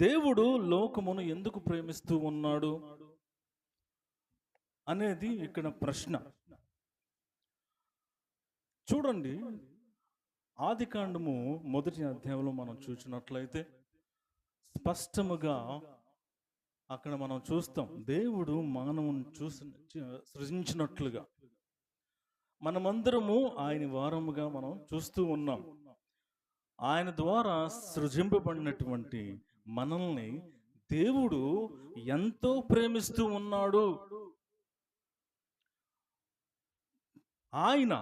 దేవుడు లోకమును ఎందుకు ప్రేమిస్తూ ఉన్నాడు అనేది ఇక్కడ ప్రశ్న. చూడండి ఆది కాండము మొదటి అధ్యాయంలో మనం చూసినట్లయితే స్పష్టముగా అక్కడ మనం చూస్తాం దేవుడు మానవుని చూసి సృజించినట్లుగా. మనమందరము ఆయన వారముగా మనం చూస్తూ ఉన్నాం. ఆయన ద్వారా సృజింపబడినటువంటి మనల్ని దేవుడు ఎంతో ప్రేమిస్తూ ఉన్నాడు. ఆయన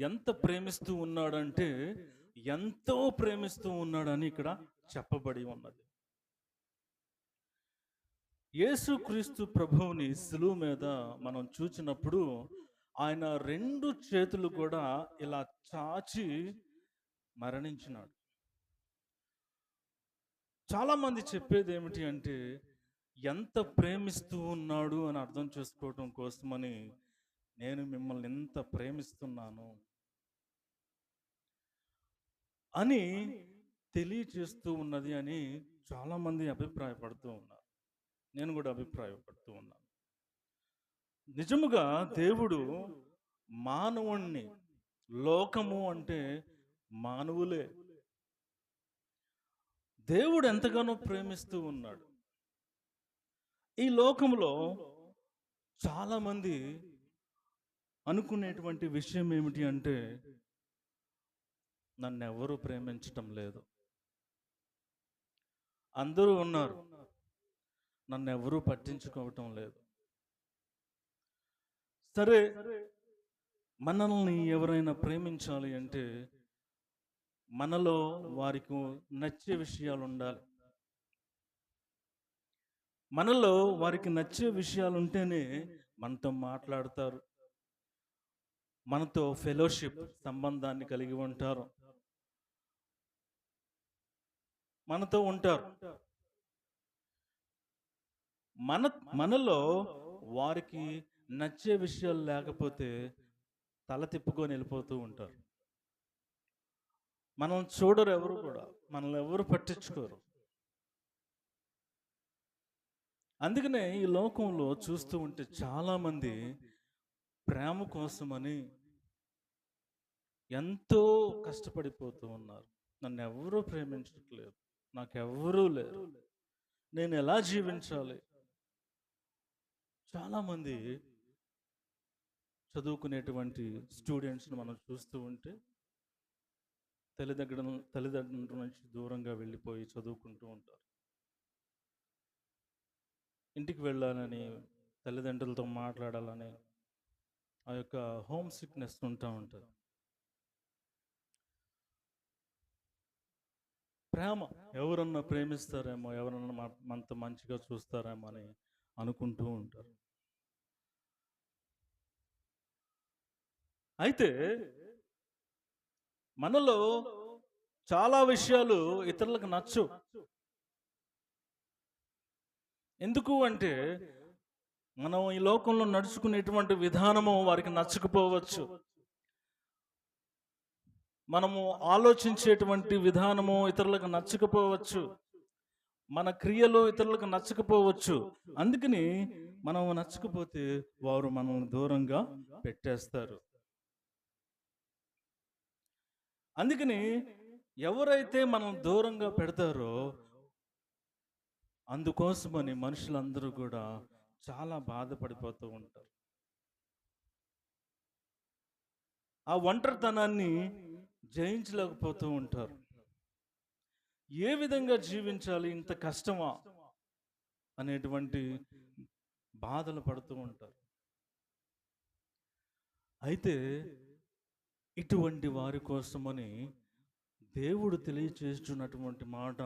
ఎంత ప్రేమిస్తూ ఉన్నాడంటే ఎంతో ప్రేమిస్తూ ఉన్నాడని ఇక్కడ చెప్పబడి ఉన్నది. యేసుక్రీస్తు ప్రభువుని సులువు మీద మనం చూచినప్పుడు ఆయన రెండు చేతులు కూడా ఇలా చాచి మరణించినాడు. చాలామంది చెప్పేది ఏమిటి అంటే ఎంత ప్రేమిస్తూ ఉన్నాడు అని అర్థం చేసుకోవటం కోసమని నేను మిమ్మల్ని ఎంత ప్రేమిస్తున్నాను అని తెలియచేస్తూ ఉన్నది అని చాలామంది అభిప్రాయపడుతూ ఉన్నారు. నేను కూడా అభిప్రాయపడుతూ ఉన్నాను. నిజముగా దేవుడు మానవుణ్ణి లోకము అంటే మానవులే. దేవుడు ఎంతగానో ప్రేమిస్తూ ఉన్నాడు. ఈ లోకంలో చాలామంది అనుకునేటువంటి విషయం ఏమిటి అంటే నన్ను ఎవరు ప్రేమించటం లేదు. అందరూ ఉన్నారు. నన్ను ఎవరూ పట్టించుకోవటం లేదు. సరే మనల్ని ఎవరైనా ప్రేమించాలి అంటే మనలో వారికి నచ్చే విషయాలు ఉండాలి. మనలో వారికి నచ్చే విషయాలు ఉంటేనే మనతో మాట్లాడతారు. మనతో ఫెలోషిప్ సంబంధాన్ని కలిగి ఉంటారు. మనతో ఉంటారు. మన మనలో వారికి నచ్చే విషయాలు లేకపోతే తల తిప్పుకొని వెళ్ళిపోతూ ఉంటారు. మనం చూడరు ఎవరు కూడా. మనల్ని ఎవరు పట్టించుకోరు. అందుకనే ఈ లోకంలో చూస్తూ ఉంటే చాలామంది ప్రేమ కోసమని ఎంతో కష్టపడిపోతూ ఉన్నారు. నన్ను ఎవరూ ప్రేమించట్లేదు. నాకెవరూ లేరు. నేను ఎలా జీవించాలి? చాలామంది చదువుకునేటువంటి స్టూడెంట్స్ని మనం చూస్తూ ఉంటే తల్లిదగ్గర తల్లిదండ్రుల నుంచి దూరంగా వెళ్ళిపోయి చదువుకుంటూ ఉంటారు. ఇంటికి వెళ్ళాలని తల్లిదండ్రులతో మాట్లాడాలని ఆ యొక్క హోమ్ సిక్నెస్ ఉంటా ఉంటుంది. ప్రేమ ఎవరన్నా ప్రేమిస్తారేమో ఎవరన్నా మా- మనతో మంచిగా చూస్తారేమో అని అనుకుంటూ ఉంటారు. అయితే మనలో చాలా విషయాలు ఇతరులకు నచ్చు. ఎందుకు అంటే మనం ఈ లోకంలో నడుచుకునేటువంటి విధానము వారికి నచ్చకపోవచ్చు. మనము ఆలోచించేటువంటి విధానము ఇతరులకు నచ్చకపోవచ్చు. మన క్రియలు ఇతరులకు నచ్చకపోవచ్చు. అందుకని మనం నచ్చకపోతే వారు మనల్ని దూరంగా పెట్టేస్తారు. అందుకని ఎవరైతే మనం దూరంగా పెడతారో అందుకోసమని మనుషులందరూ కూడా చాలా బాధపడిపోతూ ఉంటారు. ఆ ఒంటరితనాన్ని జయించలేకపోతూ ఉంటారు. ఏ విధంగా జీవించాలి ఇంత కష్టమా అనేటువంటి బాధలు పడుతూ ఉంటారు. అయితే ఇటువంటి వారి కోసమని దేవుడు తెలియచేస్తున్నటువంటి మాట.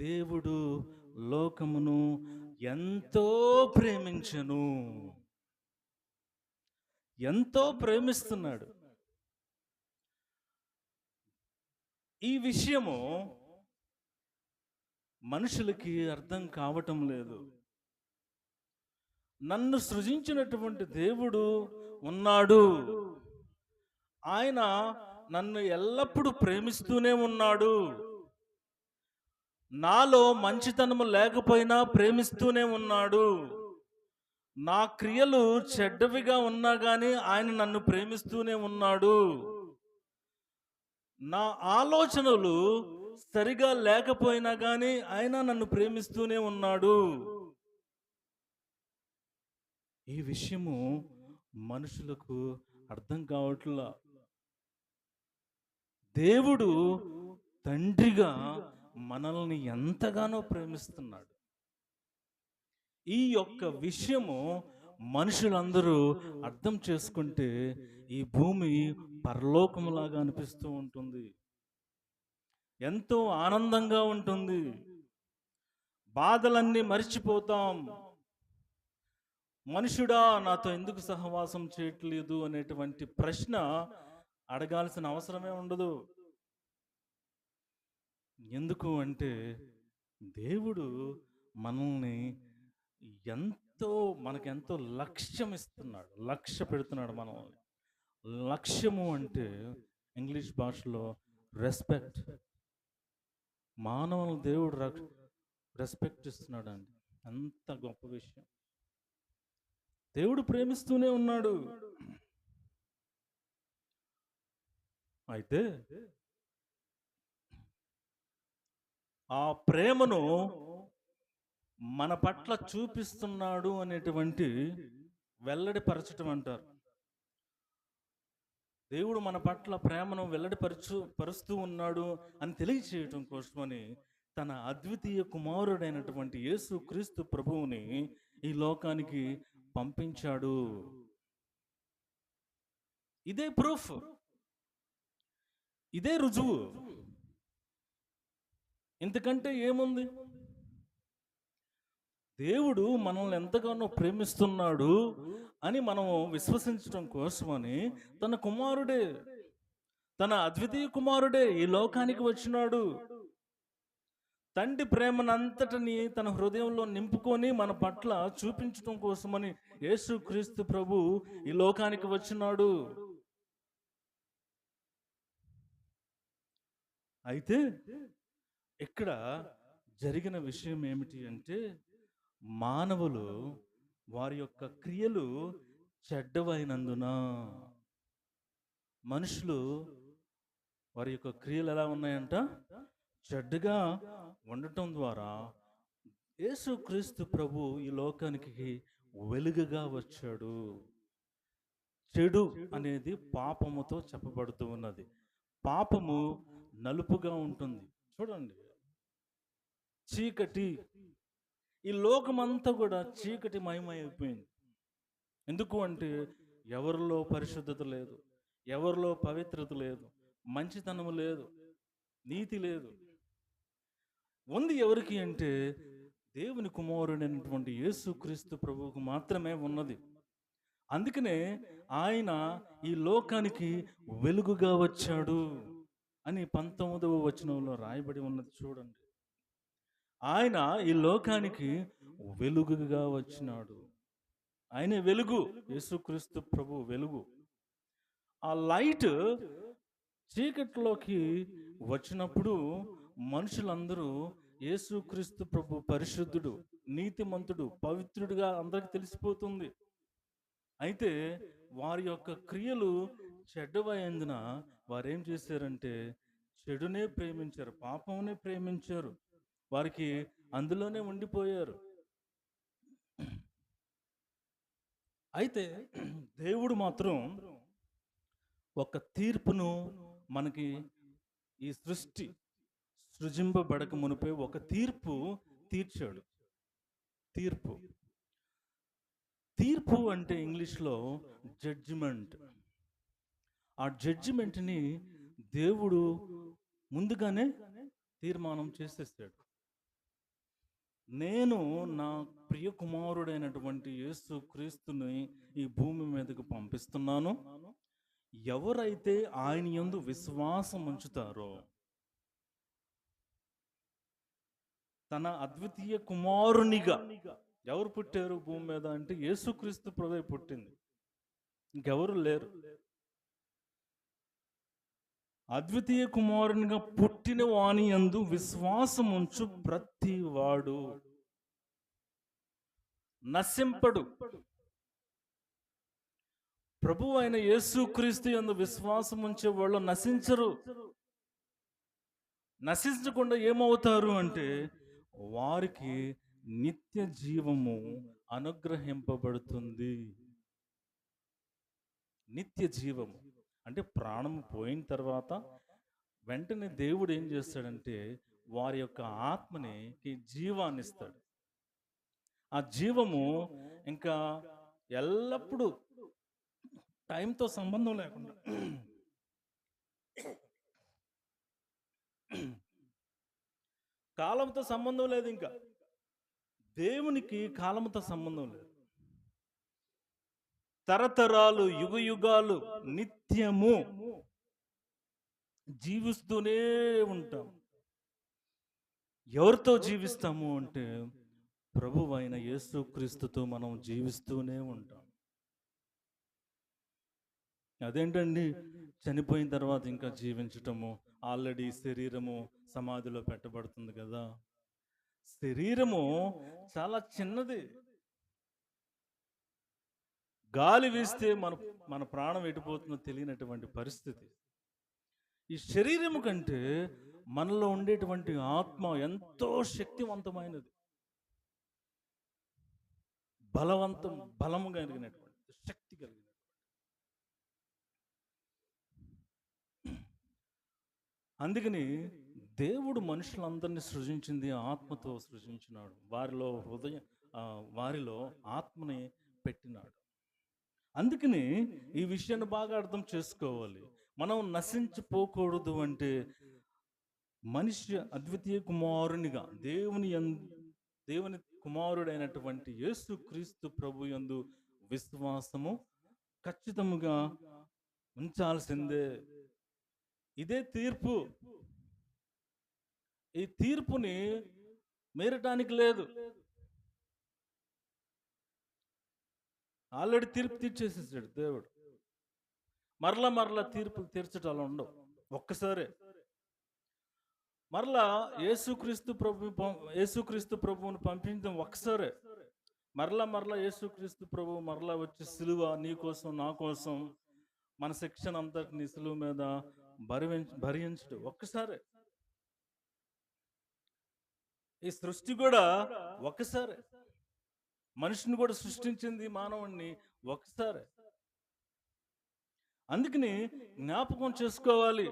దేవుడు లోకమును ఎంతో ప్రేమించను. ఎంతో ప్రేమిస్తున్నాడు. ఈ విషయము మనుషులకి అర్థం కావటం లేదు. నన్ను సృజించినటువంటి దేవుడు ఉన్నాడు. ఆయన నన్ను ఎల్లప్పుడూ ప్రేమిస్తూనే ఉన్నాడు. నాలో మంచితనము లేకపోయినా ప్రేమిస్తూనే ఉన్నాడు. నా క్రియలు చెడ్డవిగా ఉన్నా కానీ ఆయన నన్ను ప్రేమిస్తూనే ఉన్నాడు. నా ఆలోచనలు సరిగా లేకపోయినా కానీ ఆయన నన్ను ప్రేమిస్తూనే ఉన్నాడు. ఈ విషయము మనుషులకు అర్థం కావట్లా? దేవుడు తండ్రిగా మనల్ని ఎంతగానో ప్రేమిస్తున్నాడు. ఈ యొక్క విషయము మనుషులందరూ అర్థం చేసుకుంటే ఈ భూమి పరలోకములాగా అనిపిస్తూ ఉంటుంది. ఎంతో ఆనందంగా ఉంటుంది. బాధలన్నీ మర్చిపోతాం. మనుషుడా నాతో ఎందుకు సహవాసం చేయట్లేదు అనేటువంటి ప్రశ్న అడగాల్సిన అవసరమే ఉండదు. ఎందుకు అంటే దేవుడు మనల్ని ఎంతో మనకెంతో లక్ష్యం ఇస్తున్నాడు. లక్ష్య పెడుతున్నాడు మనల్ని. లక్ష్యము అంటే ఇంగ్లీష్ భాషలో రెస్పెక్ట్. మానవులు దేవుడు రక్ష రెస్పెక్ట్ ఇస్తున్నాడు అండి అంత గొప్ప విషయం. దేవుడు ప్రేమిస్తూనే ఉన్నాడు. అయితే ఆ ప్రేమను మన పట్ల చూపిస్తున్నాడు అనేటువంటి వెల్లడిపరచటం అంటారు. దేవుడు మన పట్ల ప్రేమను వెల్లడిపరచు పరుస్తూ ఉన్నాడు అని తెలియచేయటం కోసమని తన అద్వితీయ కుమారుడైనటువంటి యేసు క్రీస్తు ప్రభువుని ఈ లోకానికి పంపించాడు. ఇదే ప్రూఫ్. ఇదే రుజువు. ఇంతకంటే ఏముంది? దేవుడు మనల్ని ఎంతగానో ప్రేమిస్తున్నాడు అని మనం విశ్వసించడం కోసమని తన కుమారుడే తన అద్వితీయ కుమారుడే ఈ లోకానికి వచ్చినాడు. తండ్రి ప్రేమనంతటిని తన హృదయంలో నింపుకొని మన పట్ల చూపించడం కోసమని యేసు క్రీస్తు ప్రభు ఈ లోకానికి వచ్చినాడు. అయితే ఇక్కడ జరిగిన విషయం ఏమిటి అంటే మానవులు వారి యొక్క క్రియలు చెడ్డవైనందున మనుషులు వారి యొక్క క్రియలు ఎలా ఉన్నాయంట? చెడ్డగా ఉండటం ద్వారా యేసుక్రీస్తు ప్రభు ఈ లోకానికి వెలుగుగా వచ్చాడు. చెడు అనేది పాపముతో చెప్పబడుతూ ఉన్నది. పాపము నలుపుగా ఉంటుంది. చూడండి. చీకటి. ఈ లోకమంతా కూడా చీకటి మయమైపోయింది. ఎందుకు అంటే ఎవరిలో పరిశుద్ధత లేదు ఎవరిలో పవిత్రత లేదు మంచితనము లేదు నీతి లేదు. ఉంది ఎవరికి అంటే దేవుని కుమారుడైనటువంటి యేసుక్రీస్తు ప్రభువుకు మాత్రమే ఉన్నది. అందుకనే ఆయన ఈ లోకానికి వెలుగుగా వచ్చాడు. అని పంతొమ్మిదవ వచనంలో రాయబడి ఉన్నది చూడండి. ఆయన ఈ లోకానికి వెలుగుగా వచ్చినాడు. ఆయనే వెలుగు యేసుక్రీస్తు ప్రభు వెలుగు. ఆ లైట్ చీకట్లోకి వచ్చినప్పుడు మనుషులందరూ యేసుక్రీస్తు ప్రభు పరిశుద్ధుడు నీతిమంతుడు పవిత్రుడుగా అందరికి తెలిసిపోతుంది. అయితే వారి యొక్క క్రియలు చెడ్డవైందున వారు ఏం చేశారంటే చెడునే ప్రేమించారు పాపమునే ప్రేమించారు. వారికి అందులోనే ఉండిపోయారు. అయితే దేవుడు మాత్రం ఒక తీర్పును మనకి ఈ సృష్టి సృజింపబడక మునిపే ఒక తీర్పు తీర్చాడు. తీర్పు. తీర్పు అంటే ఇంగ్లీష్లో జడ్జిమెంట్ ఆ జడ్జిమెంట్ని దేవుడు ముందుగానే తీర్మానం చేసేస్తాడు. నేను నా ప్రియ కుమారుడైనటువంటి యేసు క్రీస్తుని ఈ భూమి మీదకు పంపిస్తున్నాను. ఎవరైతే ఆయన యందు విశ్వాసం ఉంచుతారో తన అద్వితీయ కుమారునిగా ఎవరు పుట్టారు భూమి మీద అంటే యేసుక్రీస్తు ప్రభే పుట్టింది. ఇంకెవరు లేరు. అద్వితీయ కుమారునిగా పుట్టిన వాణి యందు విశ్వాసముంచు ప్రతి వాడు నశింపడు. ప్రభు అయిన యేసుక్రీస్తు యందు విశ్వాసం ఉంచే వాళ్ళు నశించరు. నశించకుండా ఏమవుతారు అంటే వారికి నిత్య జీవము అనుగ్రహింపబడుతుంది. నిత్య జీవము. అంటే ప్రాణం పోయిన తర్వాత వెంటనే దేవుడు ఏం చేస్తాడంటే వారి యొక్క ఆత్మని జీవాన్ని ఇస్తాడు. ఆ జీవము ఇంకా ఎల్లప్పుడూ టైంతో సంబంధం లేకుండా కాలంతో సంబంధం లేదు ఇంకా. దేవునికి కాలంతో సంబంధం లేదు. తరతరాలు యుగయుగాలు నిత్యము జీవిస్తూనే ఉంటాం. ఎవరితో జీవిస్తాము అంటే ప్రభు అయిన యేసుక్రీస్తుతో మనం జీవిస్తూనే ఉంటాం. అదేంటండి? చనిపోయిన తర్వాత ఇంకా జీవించటము ఆల్రెడీ శరీరము సమాధిలో పెట్టబడుతుంది కదా. శరీరము చాలా చిన్నది. గాలి వీస్తే మన మన ప్రాణం ఎడిపోతుందో తెలియనటువంటి పరిస్థితి. ఈ శరీరము కంటే మనలో ఉండేటువంటి ఆత్మ ఎంతో శక్తివంతమైనది. బలవంతం బలము కలిగినటువంటి శక్తి కలిగినటువంటి. అందుకని దేవుడు మనుషులందరినీ సృజించింది ఆత్మతో సృజించినాడు. వారిలో హృదయం వారిలో ఆత్మని పెట్టినాడు. అందుకని ఈ విషయాన్ని బాగా అర్థం చేసుకోవాలి. మనం నశించిపోకూడదు అంటే మనిషి అద్వితీయ కుమారునిగా దేవుని యం- దేవుని కుమారుడైనటువంటి యేసు క్రీస్తు ప్రభు యందు విశ్వాసము ఖచ్చితముగా ఉంచాల్సిందే. ఇదే తీర్పు. ఈ తీర్పుని మేరటానికి లేదు. ఆల్రెడీ తీర్పు తీర్చేసేసాడు దేవుడు. మరల మరల తీర్పులు తీర్చటాలు ఉండవు. ఒక్కసారే. మరలా యేసుక్రీస్తు ప్రభు యేసుక్రీస్తు ప్రభువుని పంపించడం ఒక్కసారే. మరలా మరలా యేసుక్రీస్తు ప్రభు మరలా వచ్చి సిలువ నీ కోసం నా కోసం మన శిక్షణ అంతటిని సిలువ మీద భరించ భరించడు. ఒక్కసారే. ఈ సృష్టి కూడా ఒక్కసారే. మనిషిని కూడా సృష్టించింది మానవుణ్ణి ఒకసారి. అందుకని జ్ఞాపకం చేసుకోవాలి.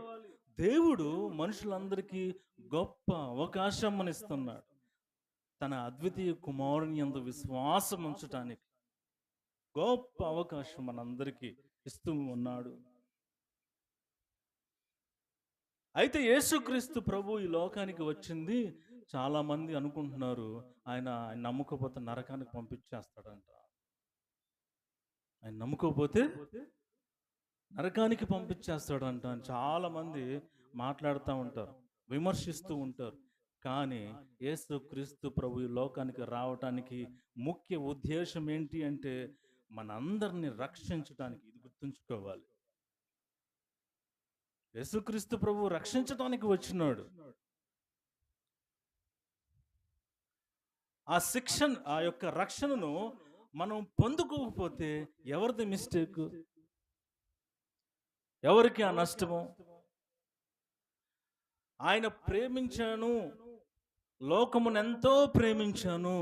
దేవుడు మనుషులందరికీ గొప్ప అవకాశం ఇస్తున్నాడు తన అద్వితీయ కుమారుని ఎందు విశ్వాసం ఉంచటానికి గొప్ప అవకాశం మనందరికీ ఇస్తూ ఉన్నాడు. అయితే యేసుక్రీస్తు ప్రభు ఈ లోకానికి వచ్చింది. చాలామంది అనుకుంటున్నారు ఆయన ఆయన నమ్ముకోపోతే నరకానికి పంపించేస్తాడంట. ఆయన నమ్ముకోపోతే నరకానికి పంపించేస్తాడంట అని చాలామంది మాట్లాడుతూ ఉంటారు విమర్శిస్తూ ఉంటారు. కానీ యేసు క్రీస్తు ప్రభు ఈ లోకానికి రావటానికి ముఖ్య ఉద్దేశం ఏంటి అంటే మనందరిని రక్షించడానికి ఇది గుర్తుంచుకోవాలి. యేసుక్రీస్తు ప్రభు రక్షించడానికి వచ్చినాడు. ఆ శిక్షణ ఆ యొక్క రక్షణను మనం పొందుకోకపోతే ఎవరిది మిస్టేక్? ఎవరికి ఆ నష్టము? ఆయన ప్రేమించాను లోకమును ఎంతో ప్రేమించాను.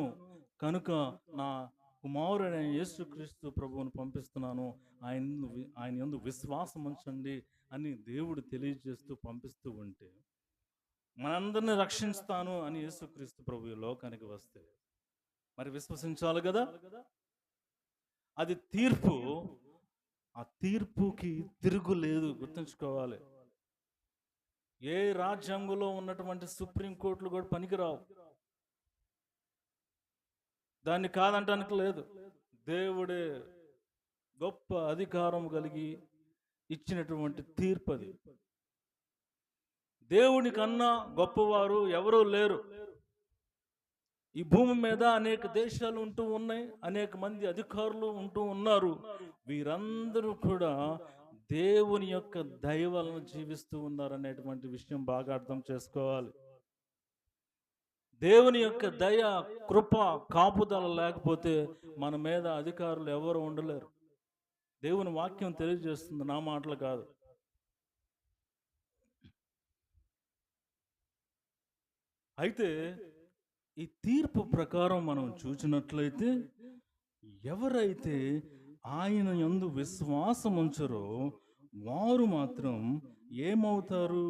కనుక నా కుమారుడైన యేసుక్రీస్తు ప్రభువును పంపిస్తున్నాను. ఆయన ఆయన ఎందు విశ్వాసం ఉంచండి అని దేవుడు తెలియజేస్తూ పంపిస్తూ ఉంటే మనందరిని రక్షిస్తాను అని యేసుక్రీస్తు ప్రభు ఈ లోకానికి వస్తే మరి విశ్వసించాలి కదా. అది తీర్పు. ఆ తీర్పుకి తిరుగు లేదు గుర్తుంచుకోవాలి. ఏ రాజ్యాంగంలో ఉన్నటువంటి సుప్రీం కోర్టులు కూడా పనికిరావు. దాన్ని కాదంటానికి లేదు. దేవుడే గొప్ప అధికారం కలిగి ఇచ్చినటువంటి తీర్పు అది దేవుని కన్నా గొప్పవారు ఎవరూ లేరు. ఈ భూమి మీద అనేక దేశాలు ఉంటూ ఉన్నాయి అనేక మంది అధికారులు ఉంటూ ఉన్నారు. వీరందరూ కూడా దేవుని యొక్క దయ జీవిస్తూ జీవిస్తూ ఉన్నారనేటువంటి విషయం బాగా అర్థం చేసుకోవాలి. దేవుని యొక్క దయ కృప కాపుదల లేకపోతే మన మీద అధికారులు ఎవరు ఉండలేరు. దేవుని వాక్యం తెలియజేస్తుంది నా మాటలు కాదు. అయితే ఈ తీర్పు ప్రకారం మనం చూసినట్లయితే ఎవరైతే ఆయన యందు విశ్వాసం ఉంచరో వారు మాత్రం ఏమవుతారు?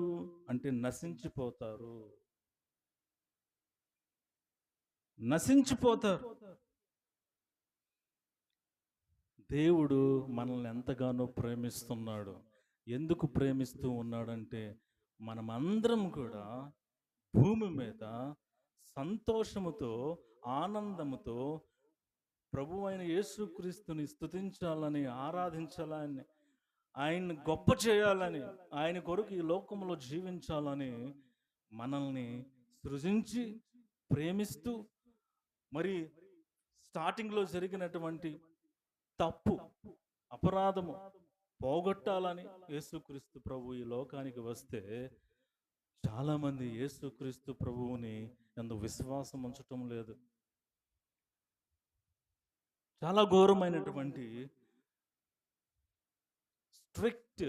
అంటే నశించిపోతారు. నశించిపోతారు. దేవుడు మనల్ని ఎంతగానో ప్రేమిస్తున్నాడు. ఎందుకు ప్రేమిస్తూ ఉన్నాడంటే మనమందరం కూడా భూమి మీద సంతోషముతో ఆనందముతో ప్రభు అయిన యేసుక్రీస్తుని స్థుతించాలని ఆరాధించాలని ఆయన్ని గొప్ప చేయాలని ఆయన కొరకు ఈ లోకంలో జీవించాలని మనల్ని సృజించి ప్రేమిస్తూ మరి స్టార్టింగ్లో జరిగినటువంటి తప్పు అపరాధము పోగొట్టాలని యేసుక్రీస్తు ప్రభు ఈ లోకానికి వస్తే చాలామంది యేసుక్రీస్తు ప్రభువుని ఎందు విశ్వాసం ఉంచటం లేదు. చాలా ఘోరమైనటువంటి స్ట్రిక్ట్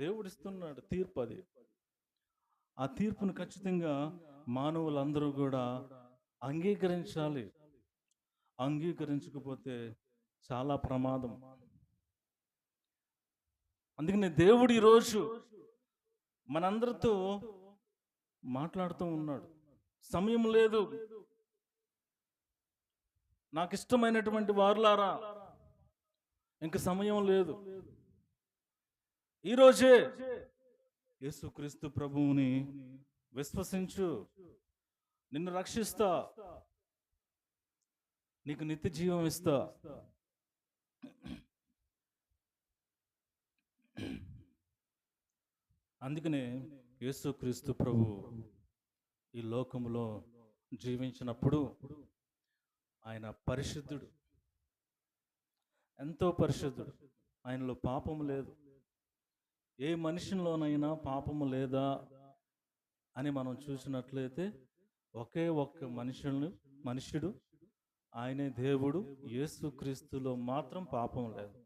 దేవుడిస్తున్నాడు తీర్పు అది. ఆ తీర్పును ఖచ్చితంగా మానవులందరూ కూడా అంగీకరించాలి. అంగీకరించకపోతే చాలా ప్రమాదం. అందుకనే దేవుడు ఈరోజు మనందరితో మాట్లాడుతూ ఉన్నాడు. సమయం లేదు. నాకు ఇష్టమైనటువంటి వారులారా ఇంక సమయం లేదు. ఈరోజే యేసుక్రీస్తు ప్రభువుని విశ్వసించు. నిన్ను రక్షిస్తా. నీకు నిత్య జీవం ఇస్తా. అందుకనే యేసుక్రీస్తు ప్రభు ఈ లోకంలో జీవించినప్పుడు ఆయన పరిశుద్ధుడు. ఎంతో పరిశుద్ధుడు. ఆయనలో పాపము లేదు. ఏ మనిషిలోనైనా పాపము లేదా అని మనం చూసినట్లయితే ఒకే ఒక్క మనుషుల్ని మనుషుడు ఆయనే దేవుడు యేసుక్రీస్తులో మాత్రం పాపం లేదు.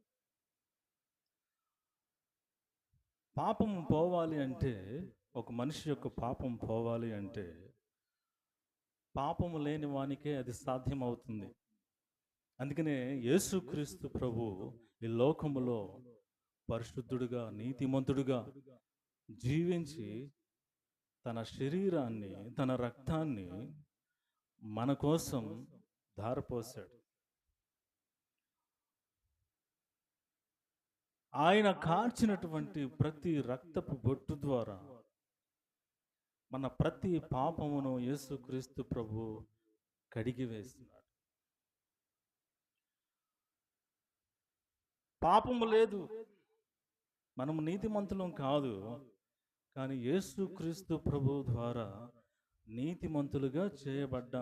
పాపం పోవాలి అంటే ఒక మనిషి యొక్క పాపం పోవాలి అంటే పాపము లేని వానికే అది సాధ్యమవుతుంది. అందుకనే యేసుక్రీస్తు ప్రభు ఈ లోకములో పరిశుద్ధుడుగా నీతిమంతుడుగా జీవించి తన శరీరాన్ని తన రక్తాన్ని మన కోసం ధారపోసాడు ఆయన కార్చినటువంటి ప్రతి రక్తపు బొట్టు ద్వారా మన ప్రతి పాపమును యేసుక్రీస్తు ప్రభు కడిగి వేస్తున్నాడు. పాపము లేదు. మనము నీతిమంతులం కాదు. కానీ యేసుక్రీస్తు ప్రభు ద్వారా నీతిమంతులుగా చేయబడ్డా